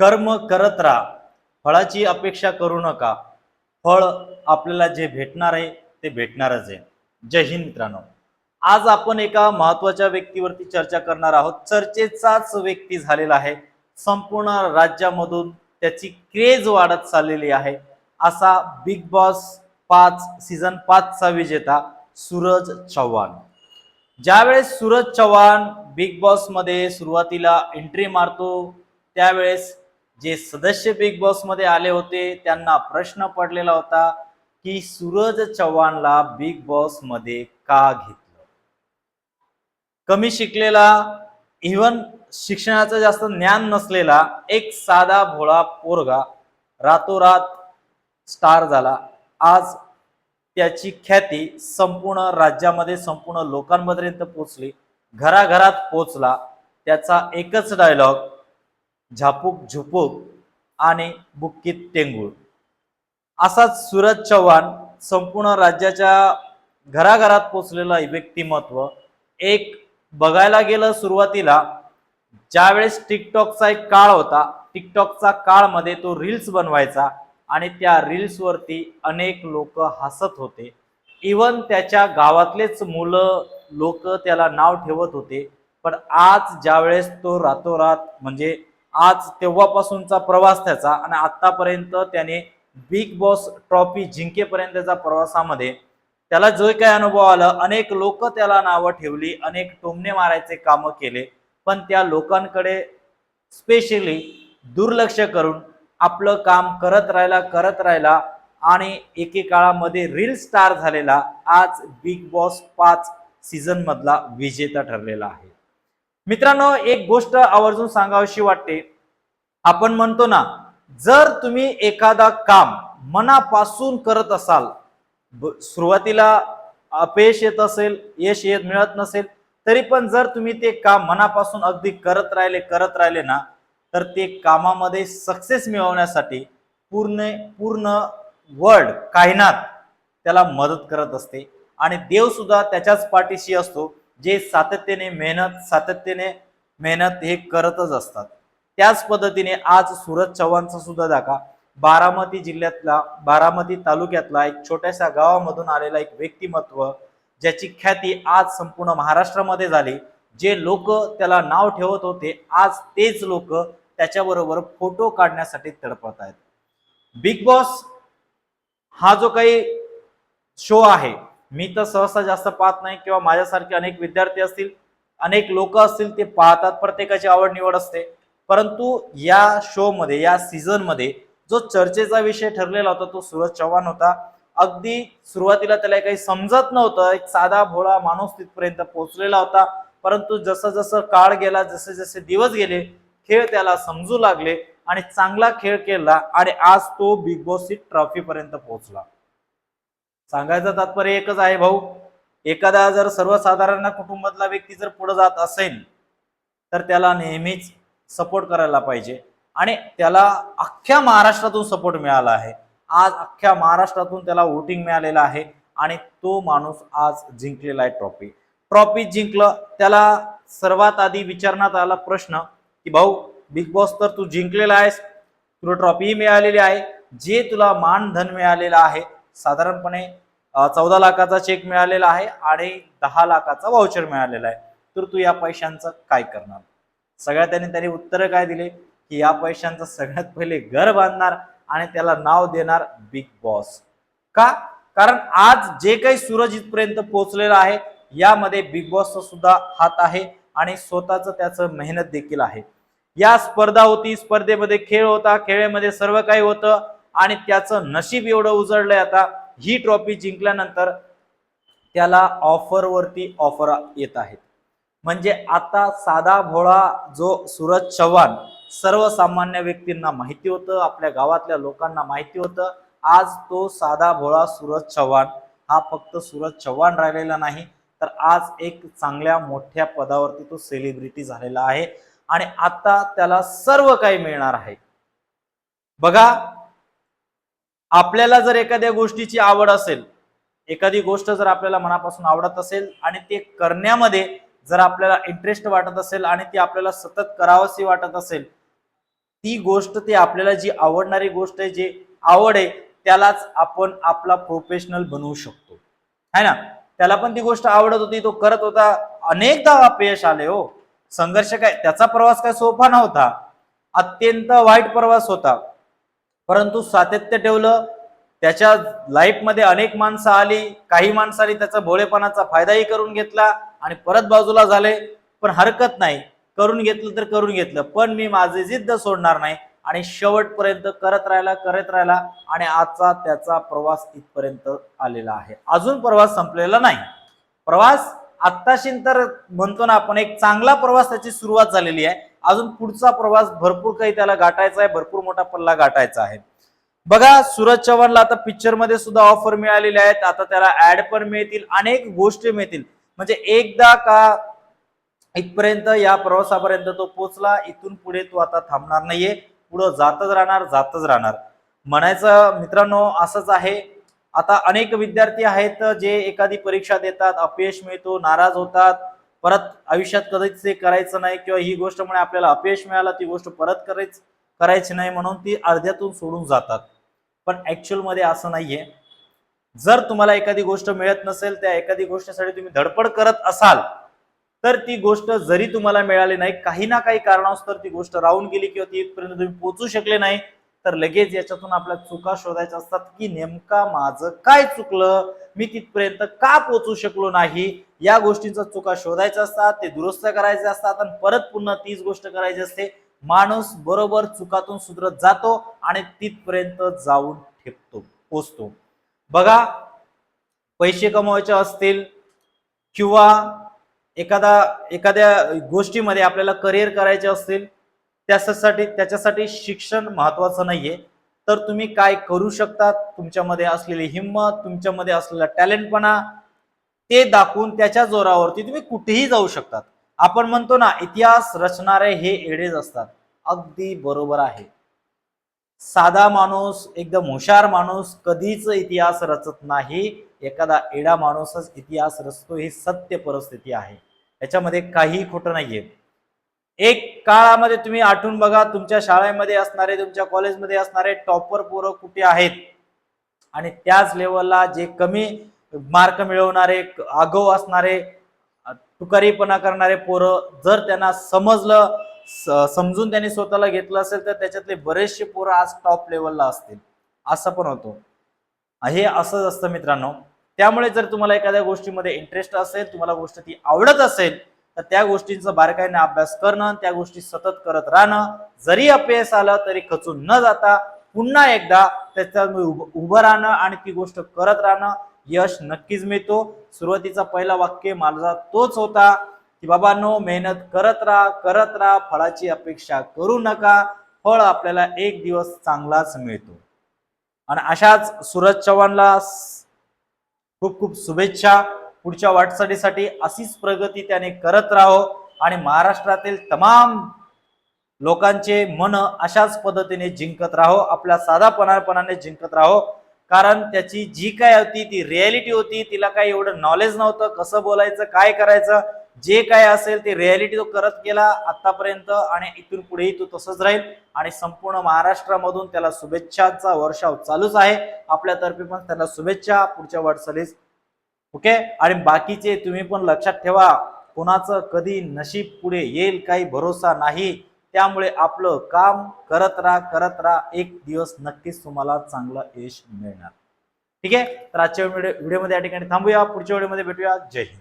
कर्म करत राहा. फळाची अपेक्षा करू नका. फळ आपल्याला जे भेटणार आहे ते भेटणारच आहे. जय हिंद मित्रांनो. आज आपण एका महत्त्वाच्या व्यक्तीवरती चर्चा करणार आहोत. चर्चेचाच व्यक्ती झालेला आहे. संपूर्ण राज्यामधून त्याची क्रेज वाढत चाललेली आहे. असा बिग बॉस पाच सीझन पाचचा विजेता सूरज चव्हाण. ज्यावेळेस सूरज चव्हाण बिग बॉसमध्ये सुरुवातीला एंट्री मारतो त्यावेळेस जे सदस्य बिग बॉसमध्ये आले होते त्यांना प्रश्न पडलेला होता की सूरज चव्हाणला बिग बॉसमध्ये का घेतलं? कमी शिकलेला इव्हन शिक्षणाचं जास्त ज्ञान नसलेला एक साधा भोळा पोरगा रातोरात स्टार झाला. आज त्याची ख्याती संपूर्ण राज्यामध्ये संपूर्ण लोकांपर्यंत पोचली घराघरात पोचला त्याचा एकच डायलॉग झापूक झुपूक आणि बुक्कीत टेंगूळ असाच सूरज चव्हाण संपूर्ण राज्याच्या घराघरात पोचलेलं व्यक्तिमत्व एक बघायला गेलं सुरुवातीला ज्यावेळेस टिकटॉकचा एक काळ होता टिकटॉकचा काळमध्ये तो रील्स बनवायचा आणि त्या रील्सवरती अनेक लोक हसत होते. इवन त्याच्या गावातलेच मुलं लोक त्याला नाव ठेवत होते. पण आज ज्यावेळेस तो रातोरात म्हणजे आज तेव्हापासूनचा प्रवास त्याचा आणि आतापर्यंत त्याने बिग बॉस ट्रॉफी जिंकेपर्यंतच्या प्रवासामध्ये त्याला जो काही अनुभव आला अनेक लोक त्याला नावं ठेवली अनेक टोमणे मारायचे कामं केले पण त्या लोकांकडे स्पेशली दुर्लक्ष करून आपलं काम करत राहिला करत राहिला आणि एकेकाळामध्ये रील स्टार झालेला आज बिग बॉस पाच सीझनमधला विजेता ठरलेला आहे. मित्रांनो एक गोष्ट आवर्जून सांगावीशी वाटते. आपण म्हणतो ना जर तुम्ही एखादा काम मनापासून करत असाल ब- सुरुवातीला अपयश येत असेल यश येत मिळत नसेल तरी पण जर तुम्ही ते काम मनापासून अगदी करत राहिले करत राहिले ना तर ते कामामध्ये सक्सेस मिळवण्यासाठी पूर्ण पूर्ण वर्ल्ड कायनात त्याला मदत करत असते. आणि देव सुद्धा त्याच्याच पाठीशी असतो. जे सातत्याने मेहनत सातत्याने मेहनत हे करतच असतात. त्याच पद्धतीने आज सूरज चव्हाणचा सुद्धा दाखा बारामती जिल्ह्यातला बारामती तालुक्यातला एक छोट्याशा गावामधून आलेला एक व्यक्तिमत्व ज्याची ख्याती आज संपूर्ण महाराष्ट्रामध्ये झाली. जे लोक त्याला नाव ठेवत होते आज तेच लोक त्याच्याबरोबर फोटो काढण्यासाठी तडपत आहेत. बिग बॉस हा जो काही शो आहे मी तर सहसा जास्त पाहत नाही किंवा माझ्यासारखे अनेक विद्यार्थी असतील अनेक लोक असतील ते पाहतात प्रत्येकाची आवड निवड असते. परंतु या शोमध्ये या सीझनमध्ये जो चर्चेचा विषय ठरलेला होता तो सूरज चव्हाण होता. अगदी सुरुवातीला त्याला काही समजत नव्हतं एक साधा भोळा माणूस तिथपर्यंत पोहोचलेला होता. परंतु जसं जसं काळ गेला जसे जसे दिवस गेले खेळ त्याला समजू लागले आणि चांगला खेळ केला आणि आज तो बिग बॉसची ट्रॉफी पर्यंत पोहोचला. सांगायचं तात्पर्य एकच आहे भाऊ. एखादा जर सर्वसाधारण कुटुंबातला व्यक्ती जर पुढे जात असेल तर त्याला नेहमीच सपोर्ट करायला पाहिजे. आणि त्याला अख्ख्या महाराष्ट्रातून सपोर्ट मिळाला आहे. आज अख्ख्या महाराष्ट्रातून त्याला वोटिंग मिळालेलं आहे आणि तो माणूस आज जिंकलेला आहे ट्रॉफी ट्रॉफी जिंकलं त्याला सर्वात आधी विचारण्यात आला प्रश्न की भाऊ बिग बॉस तर तू जिंकलेला आहेस. तुला ट्रॉफी मिळालेली आहे. जे तुला मानधन मिळालेलं आहे साधारणपणे चौदा लाखाचा चेक मिळालेला आहे आणि दहा लाखाचा वाउचर मिळालेला आहे. तर तू या पैशांचं काय करणार? सगळ्यात त्यांनी त्यांनी उत्तर काय दिले? की या पैशांचं सगळ्यात पहिले घर बांधणार आणि त्याला नाव देणार बिग बॉस का? कारण आज जे काही सूरज इथपर्यंत पोहोचलेलं आहे यामध्ये बिग बॉसचा सुद्धा हात आहे आणि स्वतःच त्याचं मेहनत देखील आहे. या स्पर्धा होती स्पर्धेमध्ये खेळ होता खेळेमध्ये सर्व काही होतं आणि त्याचं नशीब एवढं उजळलंय आता. ही ट्रॉफी जिंकल्यानंतर त्याला ऑफरवरती ऑफर येत आहेत. म्हणजे आता साधा भोळा जो सूरज चव्हाण सर्वसामान्य व्यक्तींना माहिती होतं आपल्या गावातल्या लोकांना माहिती होतं आज तो साधा भोळा सूरज चव्हाण हा फक्त सूरज चव्हाण राहिलेला नाही तर आज एक चांगल्या मोठ्या पदावरती तो सेलिब्रिटी झालेला आहे. आणि आता त्याला सर्व काही मिळणार आहे. बघा आपल्याला जर एखाद्या गोष्टीची आवड असेल एखादी गोष्ट जर आपल्याला मनापासून आवडत असेल आणि ते करण्यामध्ये जर आपल्याला इंटरेस्ट वाटत असेल आणि ती आपल्याला सतत करावंशी वाटत असेल ती गोष्ट ती आपल्याला जी आवडणारी गोष्ट आहे जी आवड आहे त्यालाच आपण आपला प्रोफेशनल बनवू शकतो. है ना? त्याला पण ती गोष्ट आवडत होती तो करत होता. अनेकदा अपयश आले हो. संघर्ष काय? त्याचा प्रवास काय सोपा नव्हता. अत्यंत वाईट प्रवास होता. परंतु सातत्य ठेवलं त्याच्या लाईफमध्ये अनेक माणसं आली काही माणसांनी त्याचा भोळेपणाचा फायदाही करून घेतला आणि परत बाजूला झाले पण हरकत नाही. करून घेतलं तर करून घेतलं पण मी माझी जिद्द सोडणार नाही आणि शेवटपर्यंत करत राहिला करत राहिला आणि आजचा त्याचा प्रवास इथपर्यंत आलेला आहे. अजून प्रवास संपलेला नाही. प्रवास आत्ताशी तर म्हणतो ना आपण एक चांगला प्रवास त्याची सुरुवात झालेली आहे. अजून पुढचा प्रवास भरपूर काही त्याला गाठायचा आहे भरपूर मोठा पल्ला गाठायचा आहे. बघा सूरज चव्हाणला आता पिक्चरमध्ये सुद्धा ऑफर मिळालेल्या आहेत. आता त्याला ऍड पण मिळतील अनेक गोष्टी मिळतील. म्हणजे एकदा का इथपर्यंत या प्रवासापर्यंत तो पोचला इथून पुढे तो आता थांबणार नाहीये. पुढं जातच राहणार जातच राहणार. म्हणायचं मित्रांनो असंच आहे. आता अनेक विद्यार्थी आहेत जे एखादी परीक्षा देतात अपयश मिळतो नाराज होतात. परत आयुष्यात कधीच ते करायचं नाही किंवा ही गोष्टमुळे आपल्याला अपयश मिळालं ती गोष्ट परत करायच करायची नाही म्हणून ती अर्ध्यातून सोडून जातात. पण ऍक्च्युअलमध्ये असं नाहीये. जर तुम्हाला एखादी गोष्ट मिळत नसेल त्या एखादी गोष्टीसाठी तुम्ही धडपड करत असाल तर ती गोष्ट जरी तुम्हाला मिळाली नाही काही ना काही कारणास्तव ती गोष्ट राहून गेली किंवा ती इथपर्यंत तुम्ही पोचू शकले नाही तर लगेच याच्यातून आपल्या चुका शोधायच्या असतात की नेमका माझं काय चुकलं? मी तिथपर्यंत का पोचू शकलो नाही? या गोष्टींचा चुका शोधायच्या असतात ते दुरुस्त करायचे असतात आणि परत पुन्हा तीच गोष्ट करायची असते. माणूस बरोबर चुकातून सुधरत जातो आणि तिथपर्यंत जाऊन ठेपतो पोचतो. बघा पैसे कमवायचे असतील किंवा एखादा एखाद्या गोष्टीमध्ये आपल्याला करिअर करायचे असतील त्यासाठी त्याच्यासाठी शिक्षण महत्वाचं नाहीये. तर तुम्ही काय करू शकता तुमच्यामध्ये असलेली हिंमत तुमच्यामध्ये असलेला टॅलेंटपणा ते दाखवून त्याच्या जोरावरती तुम्ही कुठेही जाऊ शकतात. आपण म्हणतो ना इतिहास रचणारे हे एडेच असतात. अगदी बरोबर आहे. साधा माणूस एकदम हुशार माणूस कधीच इतिहास रचत नाही. एखादा एडा माणूसच इतिहास रचतो ही सत्य परिस्थिती आहे. याच्यामध्ये काही खोटं नाहीये. एक काळामध्ये तुम्ही आठवून बघा तुमच्या शाळेमध्ये असणारे तुमच्या कॉलेजमध्ये असणारे टॉपर पोरं कुठे आहेत? आणि त्याच लेवलला जे कमी मार्क मिळवणारे आगाऊ असणारे तुकारीपणा करणारे पोरं जर त्यांना समजलं स- समजून त्यांनी स्वतःला घेतलं असेल तर त्याच्यातले बरेचसे पोरं आज टॉप लेवलला असतील. असं पण होतो. हे असंच असतं मित्रांनो. त्यामुळे जर तुम्हाला एखाद्या गोष्टीमध्ये इंटरेस्ट असेल तुम्हाला गोष्ट ती आवडत असेल तर त्या गोष्टींचा बारकाईने अभ्यास करणं त्या गोष्टी सतत करत राहणं. जरी अपयश आलं तरी खचून न जाता पुन्हा एकदा त्याच्या उभं राहणं आणि ती गोष्ट करत राहणं यश नक्कीच मिळतो. सुरुवातीचा पहिला वाक्य माझा तोच होता की बाबांनो मेहनत करत राहा करत राहा फळाची अपेक्षा करू नका. फळ आपल्याला एक दिवस चांगलाच मिळतो. आणि अशाच सूरज चव्हाणला खूप खूप शुभेच्छा. पुढच्या वाटचालीसाठी अशीच प्रगती त्याने करत राहो आणि महाराष्ट्रातील तमाम लोकांचे मन अशाच पद्धतीने जिंकत राहो आपल्या साधापणापणाने जिंकत राहो. कारण त्याची जी काय होती ती रियालिटी होती तिला काही एवढं नॉलेज नव्हतं कसं बोलायचं काय करायचं जे काय असेल ते रियालिटी तो करत गेला आतापर्यंत आणि इथून पुढेही तो तसंच राहील. आणि संपूर्ण महाराष्ट्रामधून त्याला शुभेच्छांचा वर्षाव चालूच आहे. आपल्यातर्फे पण त्याला शुभेच्छा पुढच्या वाटचालीस ओके? आणि बाकीचे तुम्ही पण लक्षात ठेवा कोणाचं कधी नशीब पुढे येईल काही भरोसा नाही. त्यामुळे आपलं काम करत राहा करत राहा. एक दिवस नक्कीच तुम्हाला चांगलं यश मिळणार. ठीक आहे? तर आजच्या व्हिडिओमध्ये या ठिकाणी थांबूया. पुढच्या व्हिडिओमध्ये भेटूया. जय हिंद.